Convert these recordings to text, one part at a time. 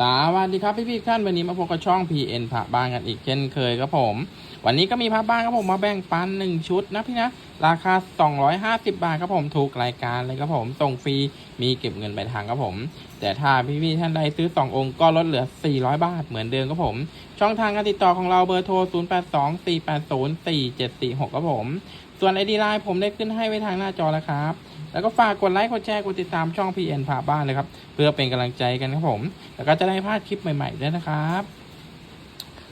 สวัสดีครับพี่พี่ท่านวันนี้มาพบกับช่อง PN พระบ้านกันอีกเช่นเคยครับผม วันนี้ก็มีพระบ้านครับผมมาแบ่งปันหนึ่งชุดนะพี่นะราคา 250 บาทครับผมถูกรายการเลยครับผมส่งฟรีมีเก็บเงินไปลายทางครับผม แต่ถ้าพี่พี่ท่านใดซื้อ 2 องค์ก็ลดเหลือ 400 บาทเหมือนเดิมครับผม ช่องทางการติดต่อของเราเบอร์โทร 0824804746 ครับผม ส่วนไอดีไลน์ผมได้ขึ้นให้ไว้ทางหน้าจอแล้วครับ แล้วก็ฝากกดไลค์กดแชร์กดติดตามช่อง PN พาบ้านเลยครับ เพื่อเป็นกำลังใจกันครับผม แล้วก็จะได้พลาดคลิปใหม่ๆด้วยนะครับ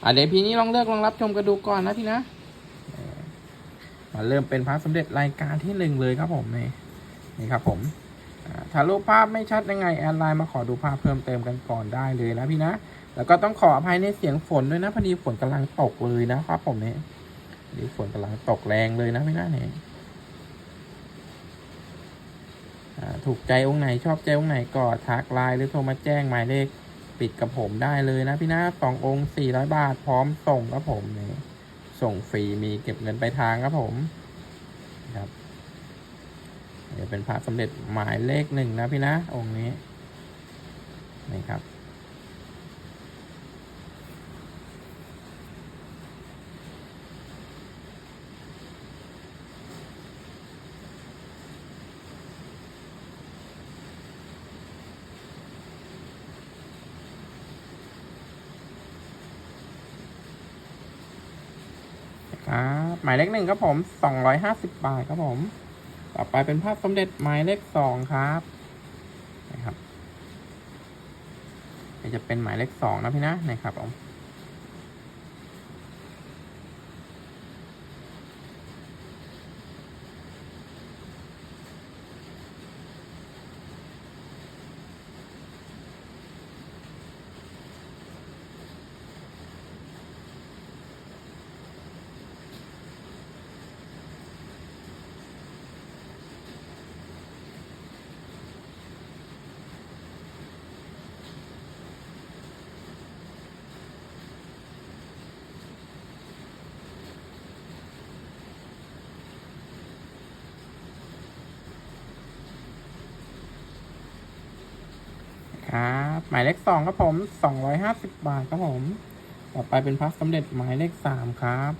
อะเดี๋ยวพีนี้ลองเลือกลองรับชมกันดูก่อนนะพี่นะมาเริ่มเป็นพระสมเด็จรายการที่หนึ่งเลยครับผมนี่นี่ครับผมถ้ารูปภาพไม่ชัดยังไงแอดไลน์มาขอดูภาพเพิ่มเติมกันก่อนได้เลยนะพี่นะ แล้วก็ต้องขออภัยในเสียงฝนด้วยนะพอดีฝนกำลังตกเลยนะครับผมเนี่ยนี่ฝนกำลังตกแรงเลยนะพี่นะเนี่ย อ่า ถูกใจองค์ไหนชอบใจองค์ไหนก็ทักไลน์หรือโทรมาแจ้งหมายเลขปิดกับผมได้เลยนะพี่นะสององค์สี่ร้อยบาทพร้อมส่งครับผมนี่ส่งฟรีมีเก็บเงินไปลายทางครับผมครับเดี๋ยวเป็นพระสมเด็จหมายเลขหนึ่งนะพี่นะองค์นี้นี่ครับ หมายเลขหนึ่งครับผมสองร้อยห้าสิบบาทครับผม ต่อไปเป็นภาพสมเด็จหมายเลขสองครับนะครับจะเป็นหมายเลขสองนะพี่นะนะครับผม หมายเลขสองครับผมสองร้อยห้าสิบบาทครับผม ต่อไปเป็นพระสำเร็จหมายเลขสามครับ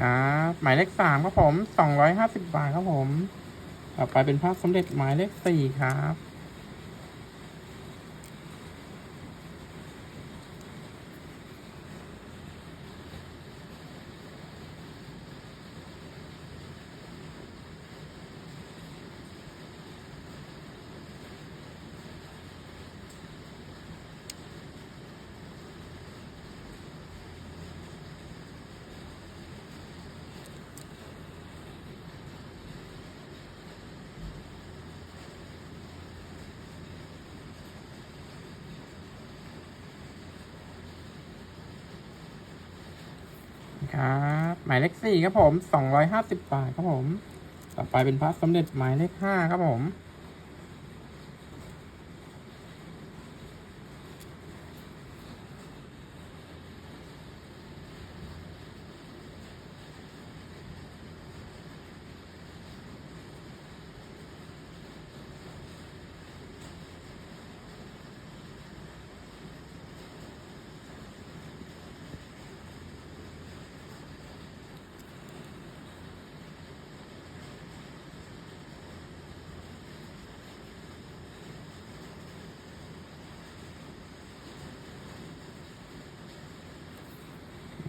ครับหมายเลขสามครับผมสองร้อยห้าสิบบาทครับผม ต่อไปเป็นพระสมเด็จหมายเลขสี่ครับ ครับ หมายเลขสี่ครับผมสองร้อยห้าสิบบาทครับผม ต่อไปเป็นพระสมเด็จหมายเลขห้าครับผม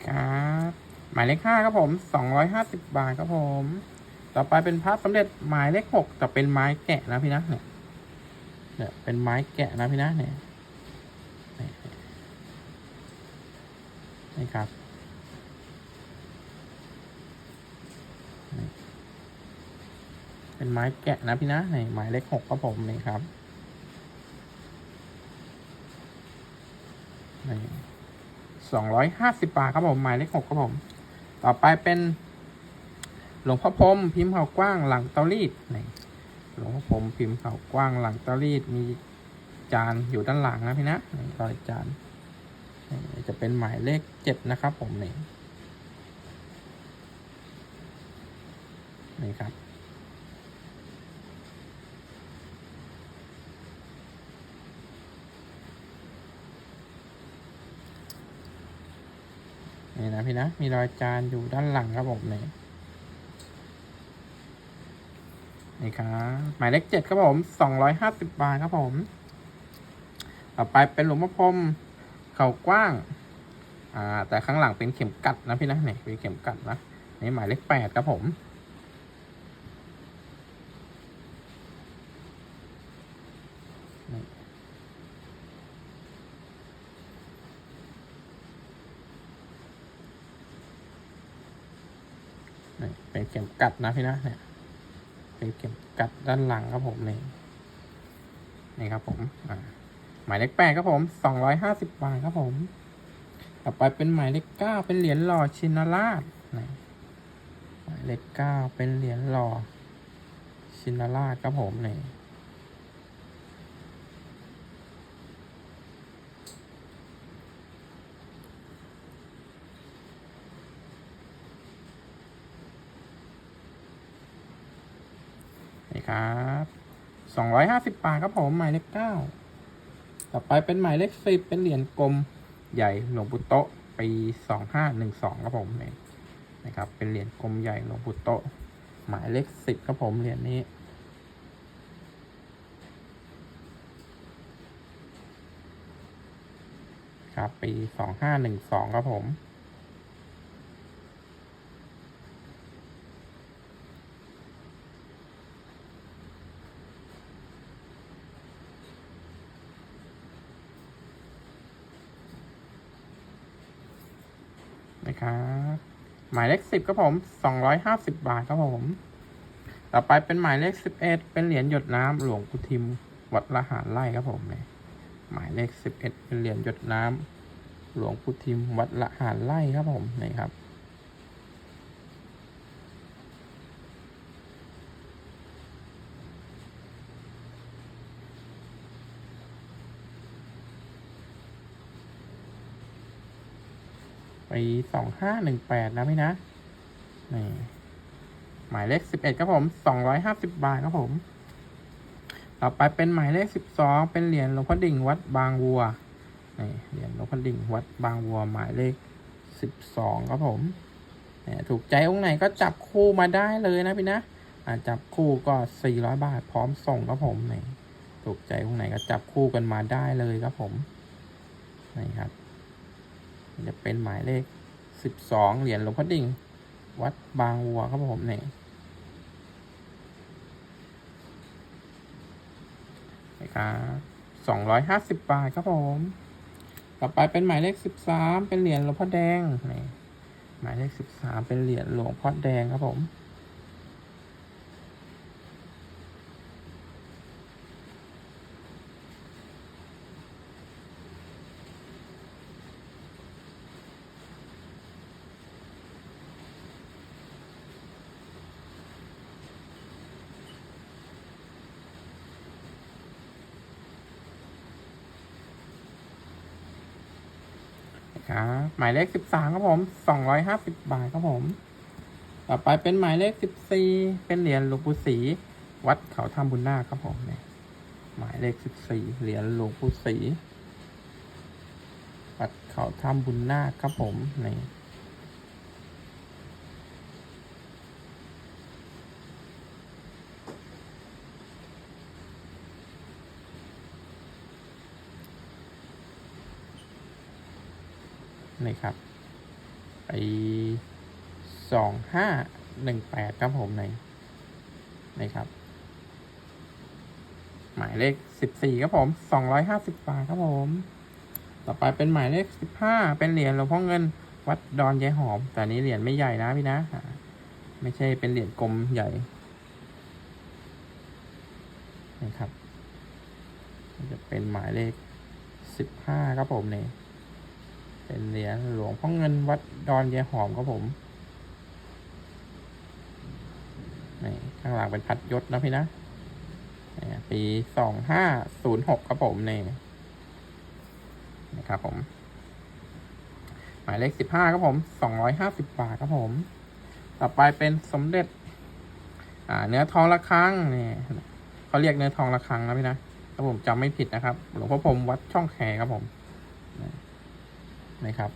ครับ หมายเลขห้าครับผมสองร้อยห้าสิบบาทครับผม ต่อไปเป็นพระสมเด็จหมายเลขหกแต่เป็นไม้แกะนะพี่นะเนี่ยเนี่ยเป็นไม้แกะนะพี่นะเนี่ยนี่ครับเป็นไม้แกะนะพี่นะนี่หมายเลขหกครับผมนี่ครับสองร้อยห้าสิบบาทครับผมหมายเลขหกครับผม ต่อไปเป็น หลวงพ่อพรมพิมพ์เขากว้างหลังเตารีดนี่หลวงพ่อพรมพิมพ์เขากว้างหลังเตารีดมีจานอยู่ด้านหลังนะพี่นะรอยจานจะเป็นหมายเลขเจ็ดนะครับผมนี่นี่ครับ นะพี่นะ มีรอยจานอยู่ด้านหลังครับผมนี่นี่ครับหมายเลขเจ็ดครับผมสองร้อยห้าสิบบาทครับผม ต่อไปเป็นหลวงพ่อพรมเข่ากว้าง อ่า แต่ข้างหลังเป็นเข็มกัดนะพี่นะเนี่ยเป็นเข็มกัดนะนี่หมายเลขแปดครับผมนี่นี่ เป็นเข็มกัดนะพี่นะเนี่ยเป็นเข็มกัดด้านหลังครับผมนี่นี่ครับผมหมายเลขแปดครับผมสองร้อยห้าสิบบาทครับผม ต่อไปเป็นหมายเลขเก้าเป็นเหรียญหล่อชินราชหมายเลขเก้าเป็นเหรียญหล่อชินราชครับผมนี่ นี่ครับสองร้อยห้าสิบบาทครับผมหมายเลขเก้าต่อไปเป็นหมายเลขสิบเป็นเหรียญกลมใหญ่หลวงปู่โตปีสองห้าหนึ่งสองครับผมนี่นะครับ เป็นเหรียญกลมใหญ่หลวงปู่โตหมายเลขสิบครับผมเหรียญนี้ครับปีสองห้าหนึ่งสองครับผม นะครับ หมายเลขสิบครับผมสองร้อยห้าสิบบาทครับผม ต่อไปเป็นหมายเลขสิบเอ็ดเป็นเหรียญหยดน้ำหลวงปู่ทิม วัดละหารไร่ครับผมเนี่ยหมายเลขสิบเอ็ดเป็นเหรียญหยดน้ำหลวงปู่ทิม วัดละหารไร่ครับผมนี่ครับ ไปสองห้าหนึ่งแปดนะพี่นะนี่หมายเลขสิบเอ็ดครับผมสองร้อยห้าสิบบาทครับผม ต่อไปเป็นหมายเลขสิบสองเป็นเหรียญหลวงพ่อดิ่งวัดบางวัวนี่เหรียญหลวงพ่อดิ่งวัดบางวัว หมายเลขสิบสองครับผมเนี่ยถูกใจองค์ไหนก็จับคู่มาได้เลยนะพี่นะอาจับคู่ก็สี่ร้อยบาทพร้อมส่งครับผมนี่ถูกใจองค์ไหนก็จับคู่กันมาได้เลยครับผมนี่ครับ จะเป็นหมายเลขสิบสองเหรียญหลวงพ่อดิ่ง วัดบางวัวครับผมเนี่ยนะครับสองร้อยห้าสิบบาทครับผม ต่อไปเป็นหมายเลขสิบสามเป็นเหรียญหลวงพ่อแดงนี่หมายเลขสิบสามเป็นเหรียญหลวงพ่อแดงครับผม ครับ หมายเลขสิบสามครับผมสองร้อยห้าสิบบาทครับผม ต่อไปเป็นหมายเลขสิบสี่เป็นเหรียญหลวงปู่ศรีวัดเขาทำบุญนาคครับผมเนี่ยหมายเลขสิบสี่เหรียญหลวงปู่ศรีวัดเขาทำบุญนาคครับผมนี่ นี่ครับไปสองห้าหนึ่งแปดครับผมในนี่ครับ หมายเลขสิบสี่ครับผมสองร้อยห้าสิบบาทครับผม ต่อไปเป็นหมายเลขสิบห้าเป็นเหรียญหลวงพ่อเงิน วัดดอนยายหอม แต่นี้เหรียญไม่ใหญ่นะพี่นะ ไม่ใช่เป็นเหรียญกลมใหญ่นะครับจะเป็นหมายเลขสิบห้าครับผมเนี่ย เป็นเหรียญหลวงพ่อเงินวัดดอนยายหอมครับผมนี่ข้างหลังเป็นพัดยศนะพี่นะนี่ปีสองห้าศูนย์หกครับผมนี่นะครับผม หมายเลขสิบห้าครับผมสองร้อยห้าสิบบาทครับผม ต่อไปเป็นสมเด็จ อ่า เนื้อทองระฆังนี่เขาเรียกเนื้อทองระฆังนะพี่นะถ้าผมจำไม่ผิดนะครับ หลวงพ่อพรมวัดช่องแคครับผม นี่ครับ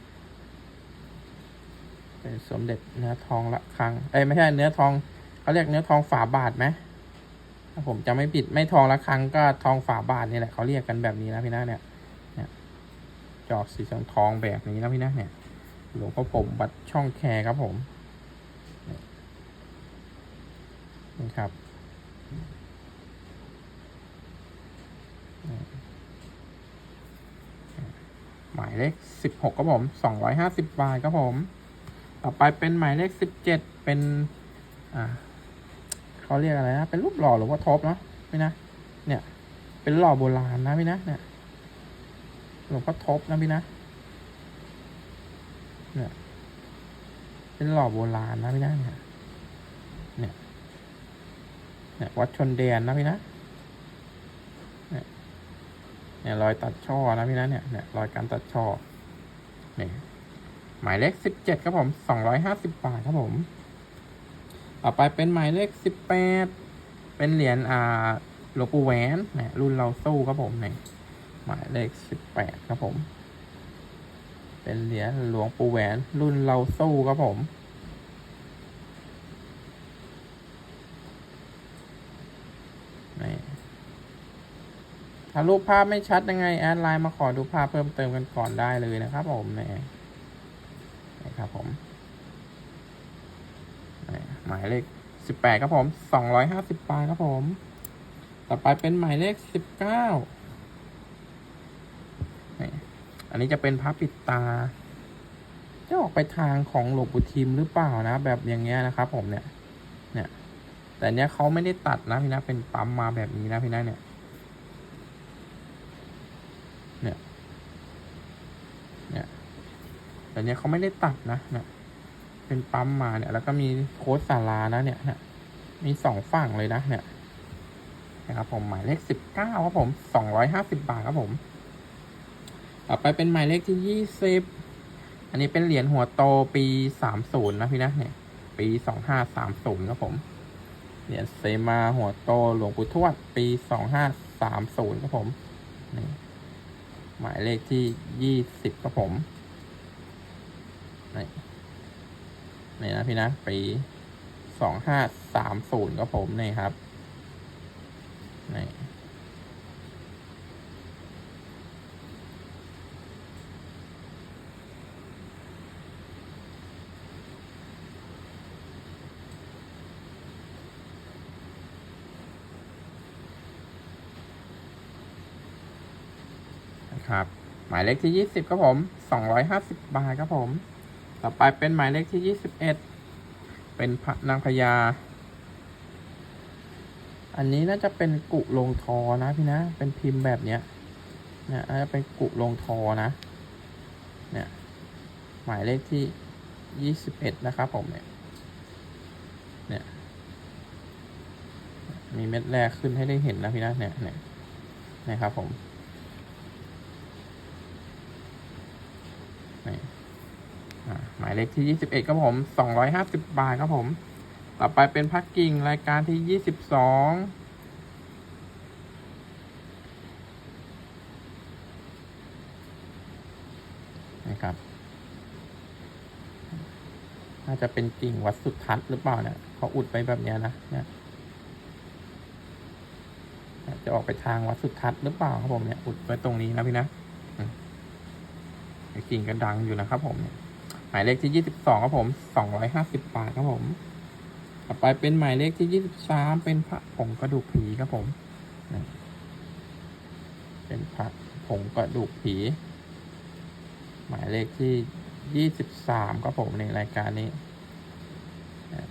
เป็นสมเด็จเนื้อทองระฆังเอ้ยไม่ใช่เนื้อทองเขาเรียกเนื้อทองฝาบาทไหมถ้าผมจำไม่ผิดไม่ทองระฆังก็ทองฝาบาทนี่แหละเขาเรียกกันแบบนี้นะพี่นะเนี่ยเนี่ยจอกสีทองทองแบบนี้นะพี่นะเนี่ยหลวงพ่อผมวัดช่องแคครับผมนี่ครับ หมายเลขสิบหกครับผมสองร้อยห้าสิบบาทครับผม ต่อไปเป็นหมายเลขสิบเจ็ดเป็น อ่าเขาเรียกอะไรนะ เป็นรูปหล่อหรือว่าทบเนาะพี่นะ เนี่ย เป็นหล่อโบราณนะพี่นะ เนี่ย หลวงพ่อทบนะพี่นะ เนี่ย เป็นหล่อโบราณนะพี่นะ เนี่ย เนี่ย วัดชนแดนนะพี่นะ เนี่ยรอยตัดช่อนะพี่นะเนี่ยเนี่ยรอยการตัดช่อเนี่ยหมายเลขสิบเจ็ดครับผมสองร้อยห้าสิบบาทครับผม ต่อไปเป็นหมายเลขสิบแปดเป็นเหรียญอ่าหลวงปู่แหวนเนี่ยรุ่นเราสู้ครับผมเนี่ยหมายเลขสิบแปดครับผม เป็นเหรียญหลวงปู่แหวนรุ่นเราสู้ครับผม นี่ ถ้ารูปภาพไม่ชัดยังไงแอดไลน์มาขอดูภาพเพิ่มเติมกันก่อนได้เลยนะครับ ผมนี่นี่ครับผมหมายเลขสิบแปดครับผมสองร้อยห้าสิบบาทครับผม ต่อไปเป็นหมายเลขสิบเก้านี่อันนี้จะเป็นพระปิดตา จะออกไปทางของหลวงปู่ทิมหรือเปล่านะ แบบอย่างเงี้ยนะครับ ผมเนี่ย เนี่ย แต่เนี้ยเขาไม่ได้ตัดนะพี่นะเป็นปั๊มมาแบบนี้นะพี่นะเนี่ย เนี่ย แต่เนี้ยเขาไม่ได้ตัดนะเนี่ยเป็นปั๊มมาเนี่ย แล้วก็มีโค้ดสารานะเนี่ยนี่ยมีสองฝั่งเลยนะเนี่ยนะครับผมหมายเลขสิบเก้าครับผมสองร้อยห้าสิบบาทครับผมต่อไปเป็นหมายเลขที่ยี่สิบอันนี้เป็นเหรียญหัวโตปีสามศูนย์นะพี่นะเนี่ย ปีสองห้าสามศูนย์ครับผมเหรียญเซมาหัวโตหลวงปู่ทวดปีสองห้าสามศูนย์ครับผมนี่หมายเลขที่ยี่สิบครับผม นี่นี่นะพี่นะปีสองห้าสามศูนย์ครับผมนี่ครับนี่ครับหมายเลขที่ยี่สิบครับผมสองร้อยห้าสิบบาทครับผม ต่อไปเป็นหมายเลขที่ยี่สิบเอ็ดเป็นพระนางพญา อันนี้น่าจะเป็นกุลงทอนะพี่นะ เป็นพิมพ์แบบเนี้ยเนี่ยน่าจะเป็นกุลงทอนะ เนี่ย หมายเลขที่ยี่สิบเอ็ดนะครับผมเนี่ย เนี่ย มีเม็ดแรกขึ้นให้ได้เห็นนะพี่นะเนี่ยเนี่ยนะครับผม นี่อ่า หมายเลขที่ยี่สิบเอ็ดครับผมสองร้อยห้าสิบบาทครับผม ต่อไปเป็นพักกิ่งรายการที่ยี่สิบสองนะครับน่าจะเป็นกิ่งวัดสุทัศน์หรือเปล่าเนี่ยเขาอุดไปแบบเนี้ยนะเนี่ยจะออกไปทางวัดสุทัศน์หรือเปล่าครับผมเนี่ย อุดไว้ตรงนี้นะพี่นะกิ่งกระดังอยู่นะครับผมห มายเลขที่ยี่สิบสองครับผมสองร้อยห้าสิบบาทครับผม ต่อไปเป็นหมายเลขที่ยี่สิบสามเป็นพระผงกระดูกผีครับผม เป็นพระผงกระดูกผี หมายเลขที่ยี่สิบสามครับผมในรายการนี้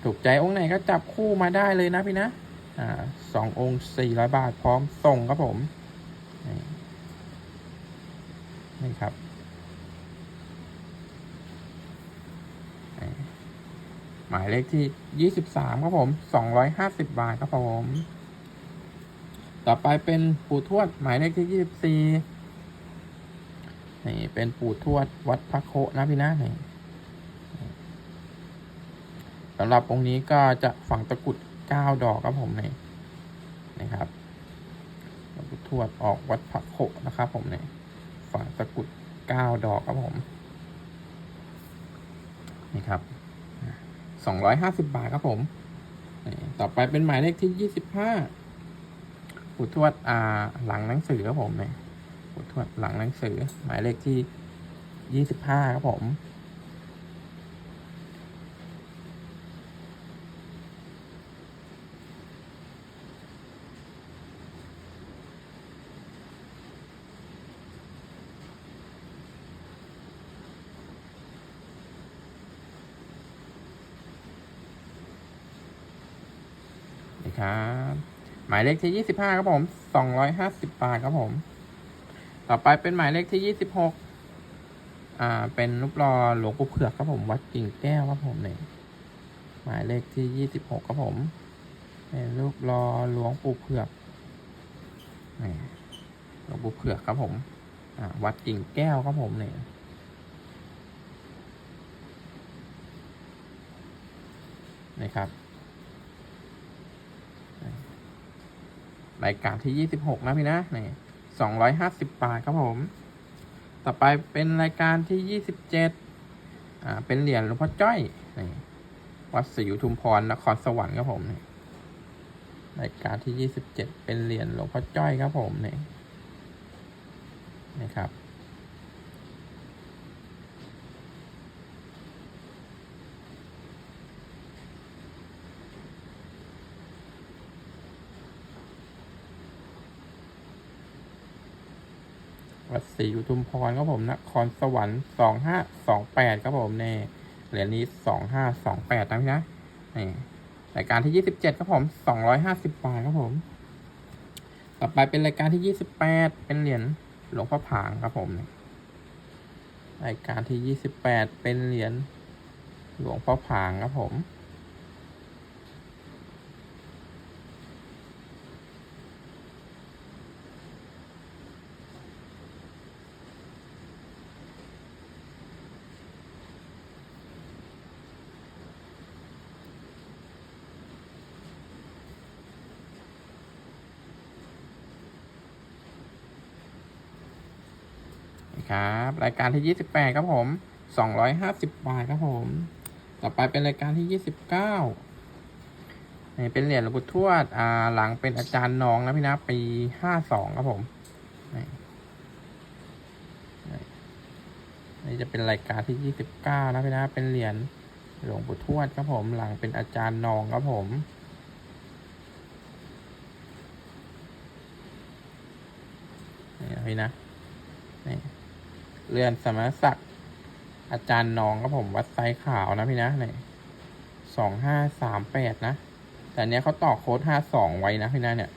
ถูกใจองค์ไหนก็จับคู่มาได้เลยนะพี่นะสององค์สี่ร้อยบาทพร้อมส่งครับผม นี่ครับนี่ห มายเลขที่ยี่สิบสามครับผมสองร้อยห้าสิบบาทครับผม ต่อไปเป็นปู่ทวดหมายเลขที่ยี่สิบสี่นี่เป็นปู่ทวดวัดพระโคนะพี่นะนี่สำหรับองค์นี้ก็จะฝังตะกุดเก้าดอกครับผมนี่นะครับปู่ทวดออกวัดพระโคนะครับผมนี่ฝังตะกุดเก้าดอกครับผม นี่ครับ สองร้อยห้าสิบบาทครับผมต่อไปเป็นหมายเลขที่ยี่สิบห้าปู่ทวดอ่าหลังหนังสือครับผมเนี่ยอุทวดหลังหนังสือ หมายเลขที่ยี่สิบห้าครับผม ครับ หมายเลขที่ยี่สิบห้าครับผมสองร้อยห้าสิบบาทครับผม ต่อไปเป็นหมายเลขที่ยี่สิบหกอ่า เป็นรูปรอหลวงปู่เผือกครับผม วัดกิ่งแก้วครับผมเนี่ยหมายเลขที่ยี่สิบหกครับผมเป็นรูปรอหลวงปู่เผือกหลวงปู่เผือกครับผมอ่าวัดกิ่งแก้วครับผมเนี่ยนี่ครับ รายการที่ยี่สิบหกนะพี่นะนี่สองร้อยห้าสิบบาทครับผม ต่อไปเป็นรายการที่ยี่สิบเจ็ดอ่าเป็นเหรียญหลวงพ่อจ้อยนี่วัดศรีอุทุมพรนครสวรรค์ครับผมนี่รายการที่ยี่สิบเจ็ดเป็นเหรียญหลวงพ่อจ้อยครับผมนี่นี่ครับ วัดศรีอุทุมพรครับผมนครสวรรค์สองห้าสองแปดครับผมเนี่ยเหรียญนี้สองห้าสองแปดนะพี่นะนี่รายการที่ยี่สิบเจ็ดครับผมสองร้อยห้าสิบบาทครับผม ต่อไปเป็นรายการที่ยี่สิบแปดเป็นเหรียญหลวงพ่อผางครับผมรายการที่ยี่สิบแปดเป็นเหรียญหลวงพ่อผางครับผม ครับ รายการที่ยี่สิบแปดครับผมสองร้อยห้าสิบบาทครับผม ต่อไปเป็นรายการที่ยี่สิบเก้านี่เป็นเหรียญหลวงปู่ทวด อ่า หลังเป็นอาจารย์น้องนะพี่นะปีห้าสองครับผมนี่นี่จะเป็นรายการที่ยี่สิบเก้านะพี่นะเป็นเหรียญหลวงปู่ทวดครับผม หลังเป็นอาจารย์น้องครับผมนี่นะพี่นะ เรือนสมณศักดิ์อาจารย์น้องครับผมวัดไซขาวนะพี่นะนี่สองห้าสามแปดนะ แต่เนี้ยเขาต่อโค้ดห้าสองไว้นะพี่นะเนี่ย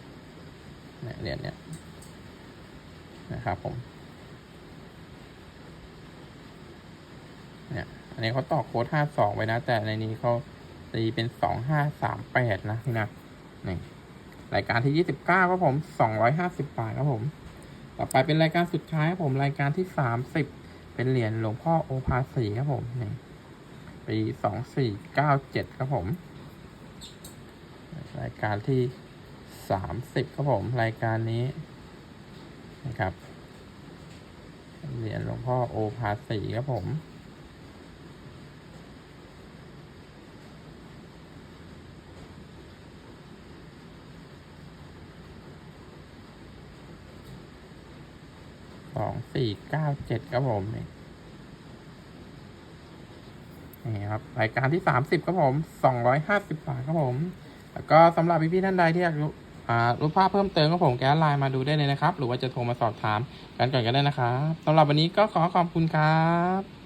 เนี่ยเหรียญเนี่ยนะครับผมเนี่ยอันนี้เขาต่อโค้ดห้าสองไว้นะ แต่ในนี้เขาตีเป็นสองห้าสามแปดนะพี่นะนี่รายการที่ยี่สิบเก้าครับผมสองร้อยห้าสิบบาทครับผม ต่อไปเป็นรายการสุดท้ายครับผมรายการที่สามสิบเป็นเหรียญหลวงพ่อโอภาสีครับผมนี่ปีสองสี่เก้าเจ็ดครับผม รายการที่สามสิบครับผม รายการนี้นะครับเหรียญหลวงพ่อโอภาสีครับผม องสี่เก้าเจ็ดครับผมนี่นี่ครับรายการที่สามสิบครับผมสองร้อยห้าสิบบาทครับผม แล้วก็สำหรับพี่ๆท่านใดที่อยากรู้อ่ารูปภาพเพิ่มเติมก็ผมแก๊สไลน์มาดูได้เลยนะครับ หรือว่าจะโทรมาสอบถามกันก่อนก็ได้นะครับสำหรับวันนี้ก็ขอขอบคุณครับ